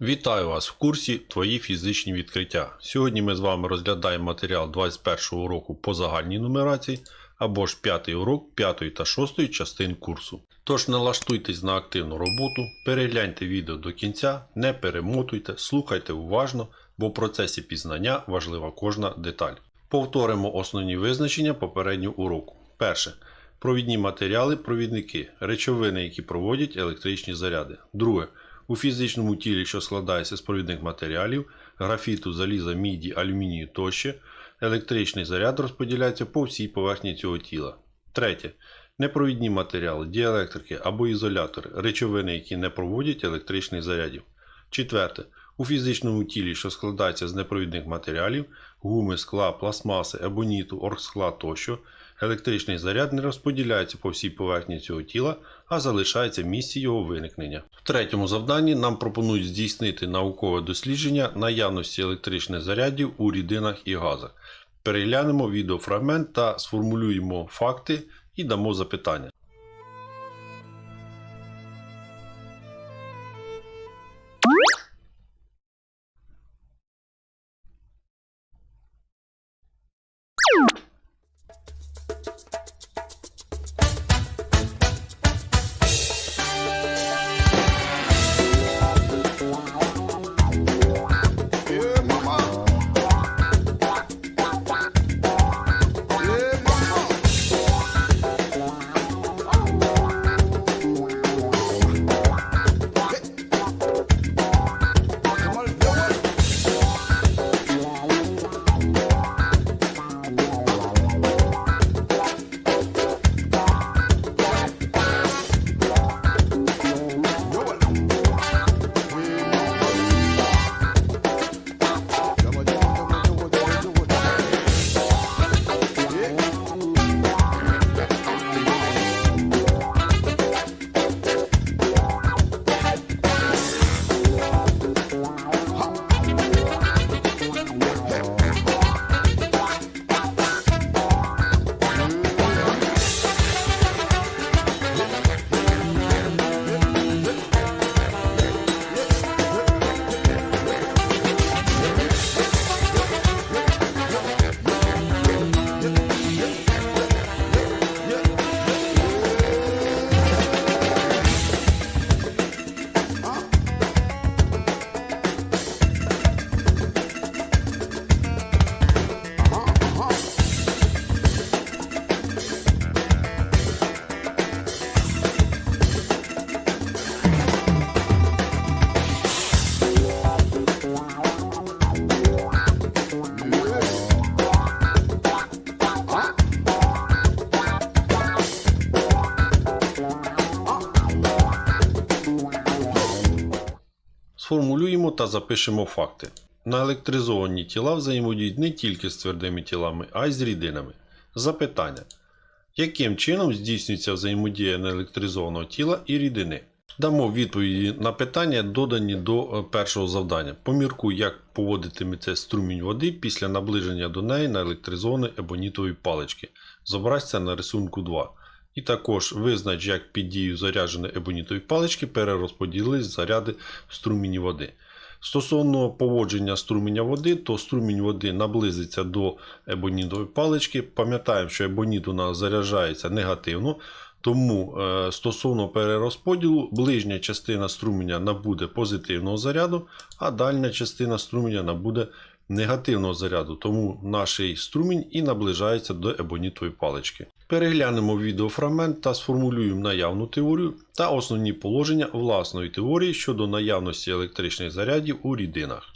Вітаю вас в курсі Твої фізичні відкриття. Сьогодні ми з вами розглядаємо матеріал 21 уроку по загальній нумерації або ж 5 урок 5 та 6 частин курсу. Тож налаштуйтесь на активну роботу, перегляньте відео до кінця, не перемотуйте, слухайте уважно, бо в процесі пізнання важлива кожна деталь. Повторимо основні визначення попереднього уроку. Перше. Провідні матеріали, провідники, речовини, які проводять електричні заряди. Друге. У фізичному тілі, що складається з провідних матеріалів, графіту, заліза, міді, алюмінію тощо, електричний заряд розподіляється по всій поверхні цього тіла. Третє. Непровідні матеріали, діелектрики або ізолятори, речовини, які не проводять електричних зарядів. Четверте. У фізичному тілі, що складається з непровідних матеріалів, гуми, скла, пластмаси, ебоніту, оргскла тощо, електричний заряд не розподіляється по всій поверхні цього тіла, а залишається місці його виникнення. В третьому завданні нам пропонують здійснити наукове дослідження наявності електричних зарядів у рідинах і газах. Переглянемо відеофрагмент та сформулюємо факти і дамо запитання. Та запишемо факти. Наелектризовані тіла взаємодіють не тільки з твердими тілами, а й з рідинами. Запитання. Яким чином здійснюється взаємодія неелектризованого тіла і рідини? Дамо відповіді на питання, додані до е, першого завдання. Поміркуй, як поводитиметься струмінь води після наближення до неї наелектризованої ебонітової палички. Зобразь це на рисунку 2. І також визнач, як під дією зарядженої ебонітової палички перерозподілились заряди в струмені води. Стосовно поводження струменя води, то струмінь води наблизиться до ебонідової палички. Пам'ятаємо, що ебонід у нас заряджається негативно, тому е, стосовно перерозподілу, ближня частина струменя набуде позитивного заряду, а дальня частина струменя набуде негативного заряду, тому наш струмінь і наближається до ебонітової палички. Переглянемо відеофрагмент та сформулюємо наявну теорію та основні положення власної теорії щодо наявності електричних зарядів у рідинах.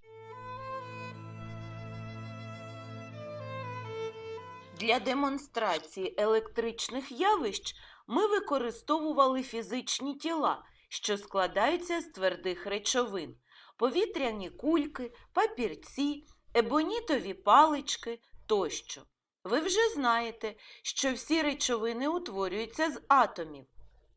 Для демонстрації електричних явищ ми використовували фізичні тіла, що складаються з твердих речовин, повітряні кульки, папірці, ебонітові палички тощо. Ви вже знаєте, що всі речовини утворюються з атомів.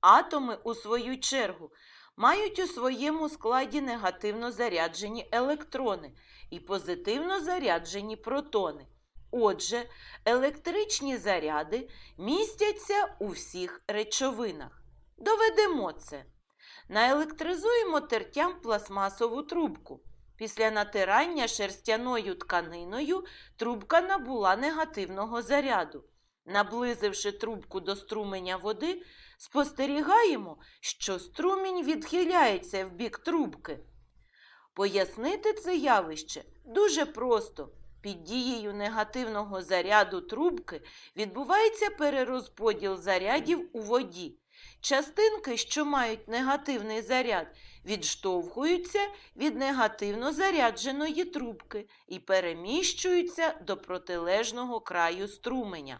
Атоми, у свою чергу, мають у своєму складі негативно заряджені електрони і позитивно заряджені протони. Отже, електричні заряди містяться у всіх речовинах. Доведемо це. Наелектризуємо тертям пластмасову трубку. Після натирання шерстяною тканиною трубка набула негативного заряду. Наблизивши трубку до струменя води, спостерігаємо, що струмінь відхиляється в бік трубки. Пояснити це явище дуже просто. Під дією негативного заряду трубки відбувається перерозподіл зарядів у воді. Частинки, що мають негативний заряд, відштовхуються від негативно зарядженої трубки і переміщуються до протилежного краю струменя.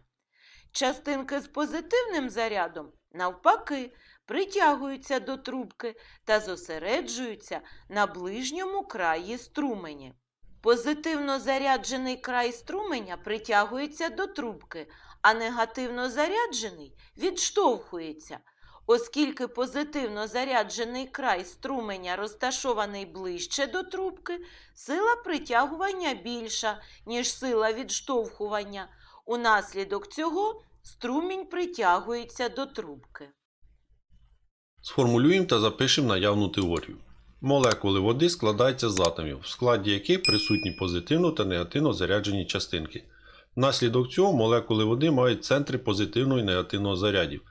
Частинки з позитивним зарядом, навпаки, притягуються до трубки та зосереджуються на ближньому краї струменя. Позитивно заряджений край струменя притягується до трубки, а негативно заряджений відштовхується. Оскільки позитивно заряджений край струменя розташований ближче до трубки, сила притягування більша, ніж сила відштовхування. Унаслідок цього струмінь притягується до трубки. Сформулюємо та запишемо наявну теорію. Молекули води складаються з атомів, в складі яких присутні позитивно та негативно заряджені частинки. Внаслідок цього молекули води мають центри позитивного і негативного зарядів.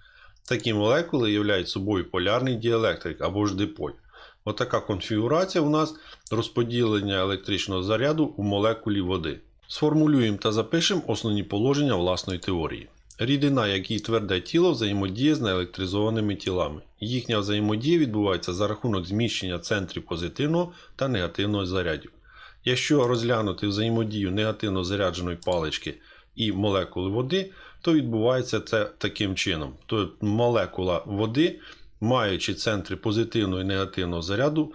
Такі молекули являють собою полярний діелектрик або ж диполь. Отака конфігурація у нас розподілення електричного заряду у молекулі води. Сформулюємо та запишемо основні положення власної теорії. Рідина, як і тверде тіло, взаємодіє з неелектризованими тілами. Їхня взаємодія відбувається за рахунок зміщення центрів позитивного та негативного зарядів. Якщо розглянути взаємодію негативно зарядженої палички і молекули води, то відбувається це таким чином. Тобто молекула води, маючи центри позитивного і негативного заряду,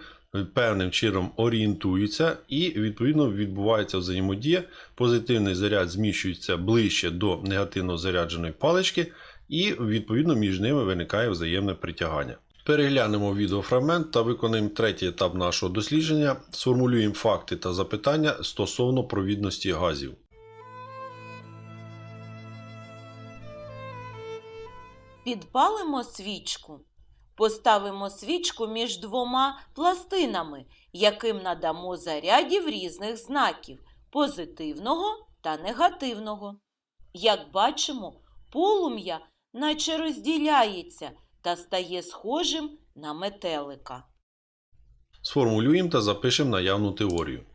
певним чином орієнтуються і відповідно відбувається взаємодія. Позитивний заряд зміщується ближче до негативно зарядженої палички, і відповідно між ними виникає взаємне притягання. Переглянемо відеофрагмент та виконаємо третій етап нашого дослідження. Сформулюємо факти та запитання стосовно провідності газів. Підпалимо свічку. Поставимо свічку між двома пластинами, яким надамо зарядів різних знаків позитивного та негативного. Як бачимо, полум'я наче розділяється та стає схожим на метелика. Сформулюємо та запишемо наявну теорію.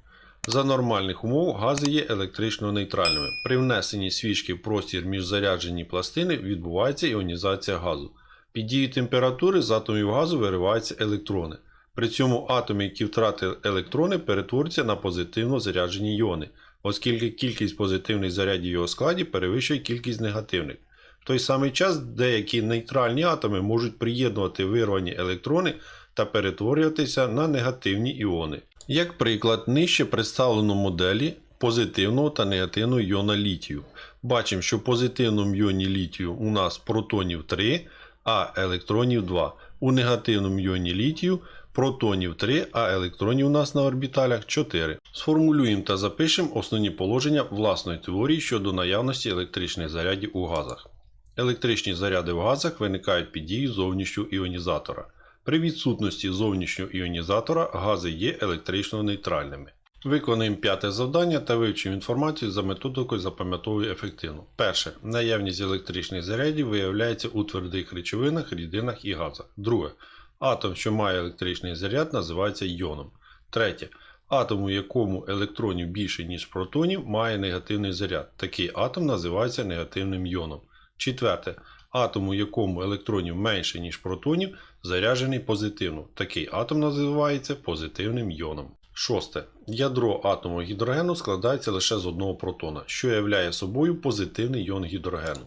За нормальних умов гази є електрично нейтральними. При внесенні свічки в простір між заряджені пластини відбувається іонізація газу. Під дією температури з атомів газу вириваються електрони. При цьому атоми, які втратили електрони, перетворюються на позитивно заряджені іони, оскільки кількість позитивних зарядів в його складі перевищує кількість негативних. В той самий час деякі нейтральні атоми можуть приєднувати вирвані електрони та перетворюватися на негативні іони. Як приклад, нижче представлено моделі позитивного та негативного іона літію. Бачимо, що в позитивному іоні літію у нас протонів 3, а електронів 2. У негативному іоні літію протонів 3, а електронів у нас на орбіталях 4. Сформулюємо та запишемо основні положення власної теорії щодо наявності електричних зарядів у газах. Електричні заряди в газах виникають під дією зовнішнього іонізатора. При відсутності зовнішнього іонізатора гази є електрично нейтральними. Виконуємо п'яте завдання та вивчимо інформацію за методикою запам'ятовую ефективно. Перше. Наявність електричних зарядів виявляється у твердих речовинах, рідинах і газах. Друге. Атом, що має електричний заряд, називається йоном. Третє. Атом, у якому електронів більше, ніж протонів, має негативний заряд. Такий атом називається негативним йоном. Четверте. Атом, у якому електронів менше, ніж протонів, заряджений позитивно. Такий атом називається позитивним йоном. Шосте. Ядро атому гідрогену складається лише з одного протона, що являє собою позитивний йон гідрогену.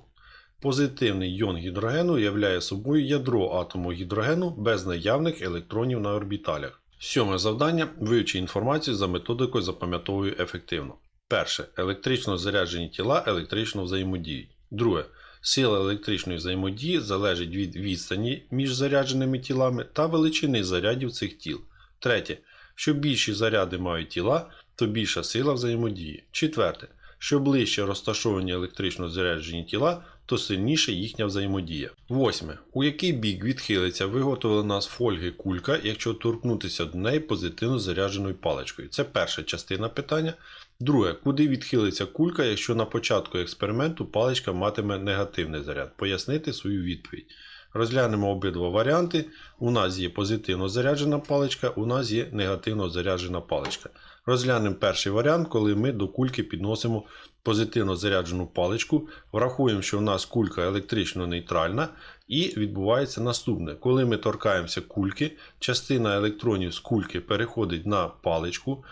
Позитивний йон гідрогену являє собою ядро атому гідрогену без наявних електронів на орбіталях. Сьоме завдання вивчи інформацію за методикою запам'ятовую ефективно. Перше. Електрично заряджені тіла електрично взаємодіють. Друге. Сила електричної взаємодії залежить від відстані між зарядженими тілами та величини зарядів цих тіл. Третє. Що більші заряди мають тіла, то більша сила взаємодії. Четверте. Що ближче розташовані електрично заряджені тіла, то сильніше їхня взаємодія. Восьме. У який бік відхилиться виготовлена з фольги кулька, якщо торкнутися до неї позитивно зарядженою паличкою? Це перша частина питання. Друге, куди відхилиться кулька, якщо на початку експерименту паличка матиме негативний заряд? Пояснити свою відповідь. Розглянемо обидва варіанти. У нас є позитивно заряджена паличка, у нас є негативно заряджена паличка. Розглянемо перший варіант, коли ми до кульки підносимо позитивно заряджену паличку, врахуємо, що в нас кулька електрично нейтральна, і відбувається наступне. Коли ми торкаємося кульки, частина електронів з кульки переходить на паличку,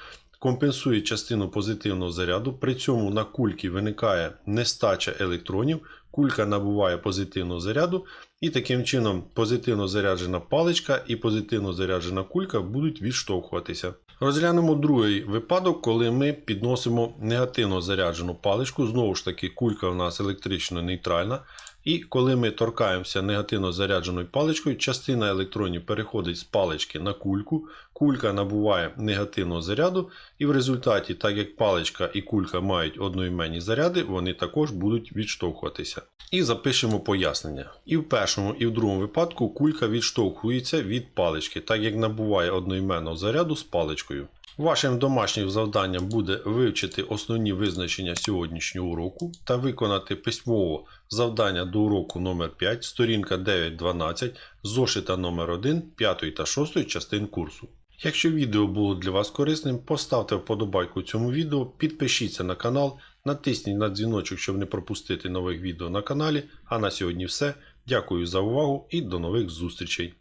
компенсує частину позитивного заряду, при цьому на кульці виникає нестача електронів, кулька набуває позитивного заряду, і таким чином позитивно заряджена паличка і позитивно заряджена кулька будуть відштовхуватися. Розглянемо другий випадок, коли ми підносимо негативно заряджену паличку. Знову ж таки, кулька у нас електрично нейтральна. І коли ми торкаємося негативно зарядженою паличкою, частина електронів переходить з палички на кульку, кулька набуває негативного заряду, і в результаті, так як паличка і кулька мають одноіменні заряди, вони також будуть відштовхуватися. І запишемо пояснення. І в першому, і в другому випадку кулька відштовхується від палички, так як набуває одноіменного заряду з паличкою. Вашим домашнім завданням буде вивчити основні визначення сьогоднішнього уроку та виконати письмово завдання до уроку номер 5 сторінка 9.12, зошита номер 1 5 та 6 частин курсу. Якщо відео було для вас корисним, поставте вподобайку цьому відео, підпишіться на канал, натисніть на дзвіночок, щоб не пропустити нових відео на каналі. А на сьогодні все. Дякую за увагу і до нових зустрічей!